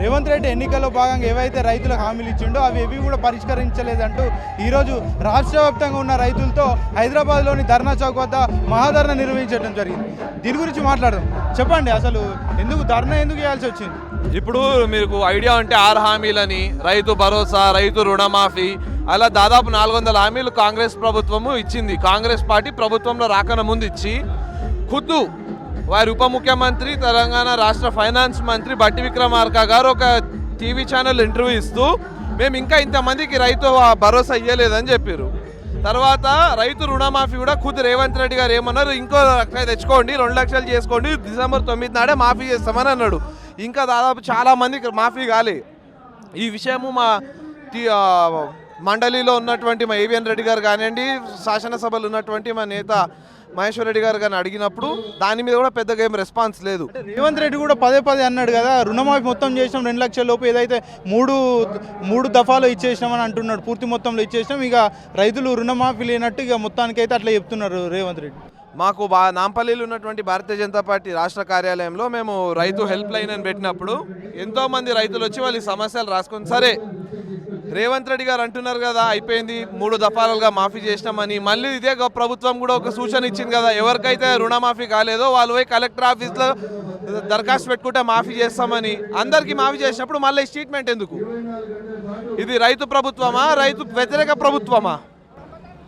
రేవంత్ రెడ్డి ఎన్నికల్లో భాగంగా ఏవైతే రైతులకు హామీలు ఇచ్చిండో అవి ఏవి కూడా పరిష్కరించలేదంటూ ఈరోజు రాష్ట్ర వ్యాప్తంగా ఉన్న రైతులతో హైదరాబాద్లోని ధర్నా చౌక్ వద్ద మహాధర్నా నిర్వహించడం జరిగింది. దీని గురించి మాట్లాడదాం. చెప్పండి అసలు ఎందుకు ధర్నా ఎందుకు చేయాల్సి వచ్చింది? ఇప్పుడు మీకు ఐడియా ఉంటే ఆరు హామీలని రైతు భరోసా రైతు రుణమాఫీ అలా దాదాపు నాలుగు వందల హామీలు కాంగ్రెస్ ప్రభుత్వము ఇచ్చింది. కాంగ్రెస్ పార్టీ ప్రభుత్వంలో రాకన ముందు ఇచ్చి ఖుద్దు వారి ఉప ముఖ్యమంత్రి తెలంగాణ రాష్ట్ర ఫైనాన్స్ మంత్రి బట్టి విక్రమార్క గారు ఒక టీవీ ఛానల్ ఇంటర్వ్యూ ఇస్తూ మేము ఇంకా ఇంతమందికి రైతు భరోసా ఇవ్వలేదని చెప్పారు తర్వాత రైతు రుణమాఫీ కూడా ఖుద్ రేవంత్ రెడ్డి గారు ఏమన్నారు ఇంకో లక్ష తెచ్చుకోండి రెండు లక్షలు చేసుకోండి డిసెంబర్ తొమ్మిది నాడే మాఫీ చేస్తామని అన్నాడు. ఇంకా దాదాపు చాలా మందికి మాఫీ కాలే. ఈ విషయము మా మండలిలో ఉన్నటువంటి మా ఏవిఎన్ రెడ్డి గారు కానివ్వండి శాసనసభలో ఉన్నటువంటి మా నేత మహేశ్వర్ రెడ్డి గారు కానీ అడిగినప్పుడు దాని మీద కూడా పెద్దగా ఏం రెస్పాన్స్ లేదు. రేవంత్ రెడ్డి కూడా పదే పదే అన్నాడు కదా రుణమాఫీ మొత్తం చేసినాం రెండు లక్షల లోపు ఏదైతే మూడు మూడు దఫాలో ఇచ్చేసినామని అంటున్నాడు పూర్తి మొత్తంలో ఇచ్చేసినాం ఇక రైతులు రుణమాఫీ లేనట్టు ఇక మొత్తానికైతే అట్లా చెప్తున్నారు రేవంత్ రెడ్డి. మాకు బా నాంపల్లిలో ఉన్నటువంటి భారతీయ జనతా పార్టీ రాష్ట్ర కార్యాలయంలో మేము రైతు హెల్ప్ లైన్ అని పెట్టినప్పుడు ఎంతో మంది రైతులు వచ్చి వాళ్ళ సమస్యలు రాసుకొని సరే రేవంత్ రెడ్డి గారు అంటున్నారు కదా అయిపోయింది మూడు దఫాలుగా మాఫీ చేసినామని. మళ్ళీ ఇదే ప్రభుత్వం కూడా ఒక సూచన ఇచ్చింది కదా ఎవరికైతే రుణమాఫీ కాలేదో వాళ్ళు పోయి కలెక్టర్ ఆఫీస్లో దరఖాస్తు పెట్టుకుంటే మాఫీ చేస్తామని. అందరికీ మాఫీ చేసినప్పుడు మళ్ళీ స్టేట్మెంట్ ఎందుకు? ఇది రైతు ప్రభుత్వమా రైతు వ్యతిరేక ప్రభుత్వమా?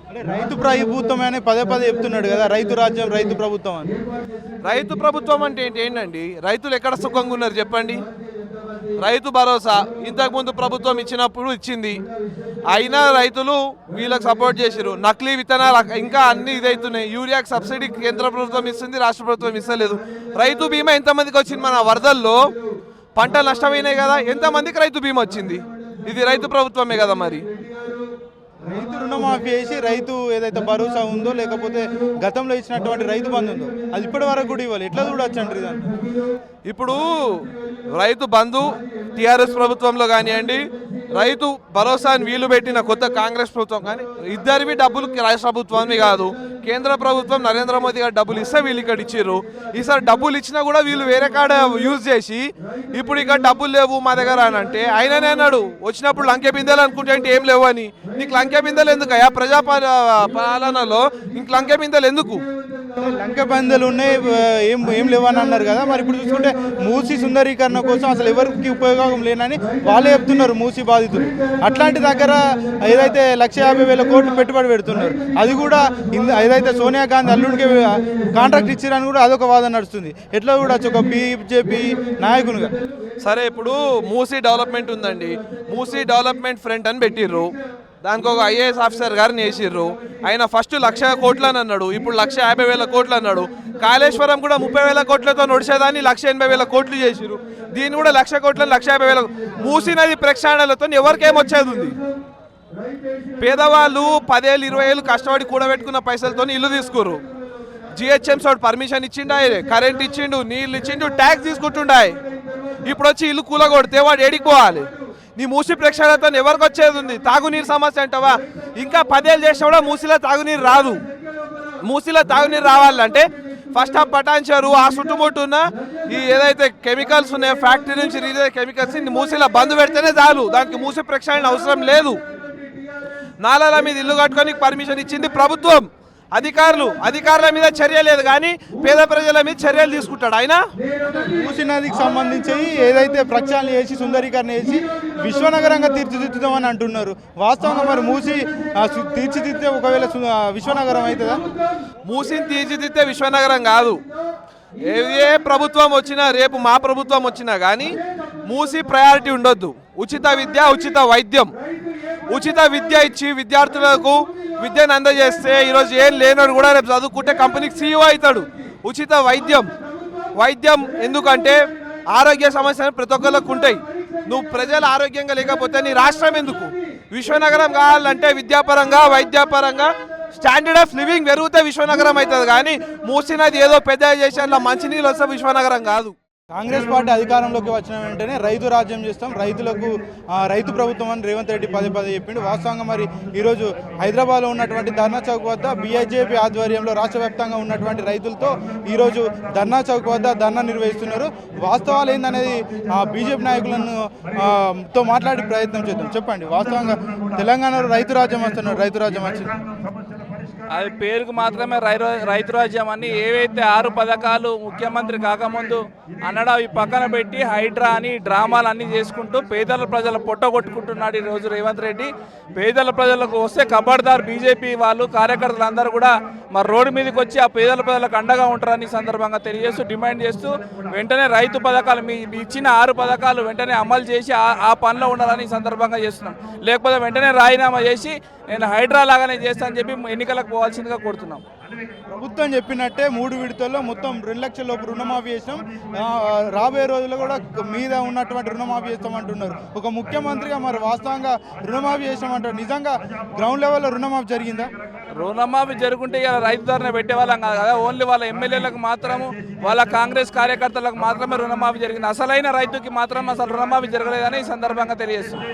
అంటే రైతు ప్రభుత్వమే అని పదే పదే చెప్తున్నాడు కదా రైతు రాజ్యం రైతు ప్రభుత్వం అని. రైతు ప్రభుత్వం అంటే ఏంటి ఏంటండి? రైతులు ఎక్కడ సుఖంగా ఉన్నారు చెప్పండి. రైతు భరోసా ఇంతకుముందు ప్రభుత్వం ఇచ్చినప్పుడు ఇచ్చింది. అయినా రైతులు వీళ్ళకి సపోర్ట్ చేసిరు నకిలీ విత్తనాలు ఇంకా అన్ని ఇదవుతున్నాయి యూరియాకి సబ్సిడీ కేంద్ర ప్రభుత్వం ఇస్తుంది రాష్ట్ర ప్రభుత్వం ఇస్తలేదు. రైతు బీమా ఎంతమందికి వచ్చింది మన వరదల్లో? పంటలు నష్టమైనాయి కదా. ఎంతమందికి రైతు బీమా వచ్చింది? ఇది రైతు ప్రభుత్వమే కదా మరి. రైతు రుణమాఫీ చేసి రైతు ఏదైతే భరోసా ఉందో లేకపోతే గతంలో ఇచ్చినటువంటి రైతు బంధు ఉందో అది ఇప్పటి వరకు కూడా ఇవ్వాలి ఎట్లా చూడొచ్చు అంటారు దాన్ని ఇప్పుడు రైతు బంధు టిఆర్ఎస్ ప్రభుత్వంలో కానివ్వండి రైతు భరోసాని వీలు పెట్టిన కొత్త కాంగ్రెస్ ప్రభుత్వం కానీ ఇద్దరివి డబ్బులు రాష్ట్ర ప్రభుత్వాన్ని కాదు. కేంద్ర ప్రభుత్వం నరేంద్ర మోదీ గారు డబ్బులు ఇస్తే వీళ్ళు ఇక్కడ ఇచ్చారు ఈసారి డబ్బులు ఇచ్చినా కూడా వీళ్ళు వేరే కాడ యూజ్ చేసి ఇప్పుడు ఇక్కడ డబ్బులు లేవు మా దగ్గర అని అంటే ఆయననే అన్నాడు. వచ్చినప్పుడు లంకె బిందెలు అనుకుంటే అంటే ఏం లేవు అని. నీకు లంకె బిందెలు ఎందుకు అయ్యా ప్రజా పాలనలో ఇంక లంకె బిందెలు ఎందుకు? లంక పందెలు ఉన్నాయి ఏం ఏం లేవని అన్నారు కదా. మరి ఇప్పుడు చూసుకుంటే మూసి సుందరీకరణ కోసం అసలు ఎవరికి ఉపయోగం లేనని వాళ్ళే చెప్తున్నారు మూసి బాధితులు. అట్లాంటి దగ్గర ఏదైతే లక్ష యాభై వేల కోట్లు పెట్టుబడి పెడుతున్నారు అది కూడా ఏదైతే సోనియా గాంధీ అల్లుడికి కాంట్రాక్ట్ ఇచ్చారని కూడా అదొక వాదన నడుస్తుంది. ఎట్లా కూడా ఒక బీజేపీ నాయకునిగా. సరే ఇప్పుడు మూసీ డెవలప్మెంట్ ఉందండి. మూసీ డెవలప్మెంట్ ఫ్రంట్ అని పెట్టిర్రు. దానికి ఒక ఐఏఎస్ ఆఫీసర్ గారిని వేసిర్రు. ఆయన ఫస్ట్ లక్ష కోట్లని అన్నాడు. ఇప్పుడు లక్ష యాభై వేల కోట్లు అన్నాడు. కాళేశ్వరం కూడా ముప్పై వేల కోట్లతో నడిచేదాన్ని లక్ష ఎనభై వేల కోట్లు చేసిర్రు. దీన్ని కూడా లక్ష కోట్లని లక్ష యాభై వేల మూసినది ప్రక్షాళనలతో ఎవరికేం వచ్చేది ఉంది పేదవాళ్ళు పదేళ్ళు ఇరవై ఏళ్ళు కష్టపడి కూడబెట్టుకున్న పైసలతో ఇల్లు తీసుకురు జిహెచ్ఎంసీ వాడు పర్మిషన్ ఇచ్చిండాయి కరెంట్ ఇచ్చిండు నీళ్ళు ఇచ్చిండు ట్యాక్స్ తీసుకుంటుండాయి ఇప్పుడు వచ్చి ఇల్లు కూలగొడితే వాడు ఏడిపోవాలి నీ మూసి ప్రేక్షణతో ఎవరికి వచ్చేది ఉంది? తాగునీరు సమస్య అంటావా? ఇంకా పదేళ్ళు చేసినా కూడా మూసిలో తాగునీరు రాదు. మూసిలో తాగునీరు రావాలంటే ఫస్ట్ ఆ పటాన్చారు ఆ చుట్టుముట్టు ఉన్న ఈ ఏదైతే కెమికల్స్ ఉన్నాయో ఫ్యాక్టరీ నుంచి రిలీజ్ అయ్యే కెమికల్స్ మూసిలో బంద్ పెడితేనే చాలు. దానికి మూసి ప్రేక్షణ అవసరం లేదు. నాలాల మీద ఇల్లు కట్టుకొని పర్మిషన్ ఇచ్చింది ప్రభుత్వం. అధికారులు అధికారుల మీద చర్య లేదు కానీ పేద ప్రజల మీద చర్యలు తీసుకుంటాడు. ఆయన మూసి నదికి సంబంధించి ఏదైతే ప్రక్షాళన చేసి సుందరీకరణ చేసి విశ్వనగరంగా తీర్చిదిద్దుదామని అంటున్నారు. వాస్తవంగా మరి మూసి తీర్చిదిద్దితే ఒకవేళ విశ్వనగరం అవుతుందా? మూసిని తీర్చిదిద్దే విశ్వనగరం కాదు. ఏ ప్రభుత్వం వచ్చినా రేపు మా ప్రభుత్వం వచ్చినా కానీ మూసి ప్రయారిటీ ఉండొద్దు. ఉచిత విద్య ఉచిత వైద్యం. ఉచిత విద్య ఇచ్చి విద్యార్థులకు విద్యను అందజేస్తే ఈరోజు ఏం లేనోడు కూడా రేపు చదువుకుంటే కంపెనీకి సీఈఓ అవుతాడు. ఉచిత వైద్యం. వైద్యం ఎందుకంటే ఆరోగ్య సమస్యలు ప్రతి ఒక్కరికి ఉంటాయి. నువ్వు ప్రజలు ఆరోగ్యంగా లేకపోతే నీ రాష్ట్రం ఎందుకు? విశ్వనగరం కావాలంటే విద్యాపరంగా వైద్యపరంగా స్టాండర్డ్ ఆఫ్ లివింగ్ పెరిగితే విశ్వనగరం అవుతుంది. కానీ మూసినది ఏదో పెద్ద చేసి మంచినీళ్ళు వస్తే విశ్వనగరం కాదు. కాంగ్రెస్ పార్టీ అధికారంలోకి వచ్చిన వెంటనే రైతు రాజ్యం చేస్తాం. రైతులకు రైతు ప్రభుత్వం అని రేవంత్ రెడ్డి పదే పదే చెప్పిండు. వాస్తవంగా మరి ఈరోజు హైదరాబాద్లో ఉన్నటువంటి ధర్నా చౌక్ వద్ద బీఐజేపీ ఆధ్వర్యంలో రాష్ట్ర వ్యాప్తంగా ఉన్నటువంటి రైతులతో ఈరోజు ధర్నా చౌక్ వద్ద ధర్నా నిర్వహిస్తున్నారు. వాస్తవాలు ఏందనేది బీజేపీ నాయకులను తో మాట్లాడే ప్రయత్నం చేద్దాం. చెప్పండి. వాస్తవంగా తెలంగాణలో రైతు రాజ్యం వస్తున్నారు. రైతు రాజ్యం వచ్చింది. అది పేరుకు మాత్రమే రైతు రైతు రాజ్యం అని ఏవైతే ఆరు పథకాలు ముఖ్యమంత్రి కాకముందు అన్నడా అవి పక్కన పెట్టి హైడ్రా అని డ్రామాలు అన్ని చేసుకుంటూ పేదల ప్రజల పొట్ట కొట్టుకుంటున్నాడు ఈ రోజు రేవంత్ రెడ్డి. పేదల ప్రజలకు వస్తే కబడ్దార్ బీజేపీ వాళ్ళు కార్యకర్తలు అందరూ కూడా మరి రోడ్డు మీదకి వచ్చి ఆ పేదల ప్రజలకు అండగా ఉంటారని సందర్భంగా తెలియజేస్తూ డిమాండ్ చేస్తూ వెంటనే రైతు పథకాలు మీ మీ ఇచ్చిన ఆరు పథకాలు వెంటనే అమలు చేసి ఆ- పనిలో ఉండాలని సందర్భంగా చేస్తున్నాం. లేకపోతే వెంటనే రాజీనామా చేసి నేను హైడ్రా లాగానే చేస్తానని చెప్పి ఎన్నికలకు పోవాల్సిందిగా కోరుతున్నాం. ప్రభుత్వం చెప్పినట్టే మూడు విడతల్లో మొత్తం రెండు లక్షల లోపు రుణమాఫీ చేసినాం. రాబోయే రోజుల్లో కూడా మీద ఉన్నటువంటి రుణమాఫీ చేస్తామంటున్నారు. ఒక ముఖ్యమంత్రిగా మరి వాస్తవంగా రుణమాఫీ చేస్తామంటారు. నిజంగా గ్రౌండ్ లెవెల్లో రుణమాఫీ జరిగిందా? రుణమాఫీ జరుగుంటే ఇలా రైతు ధరణ పెట్టే వాళ్ళం కాదు కదా. ఓన్లీ వాళ్ళ ఎమ్మెల్యేలకు మాత్రము వాళ్ళ కాంగ్రెస్ కార్యకర్తలకు మాత్రమే రుణమాఫీ జరిగింది. అసలైన రైతుకి మాత్రం అసలు రుణమాఫీ జరగలేదని ఈ సందర్భంగా తెలియజేస్తుంది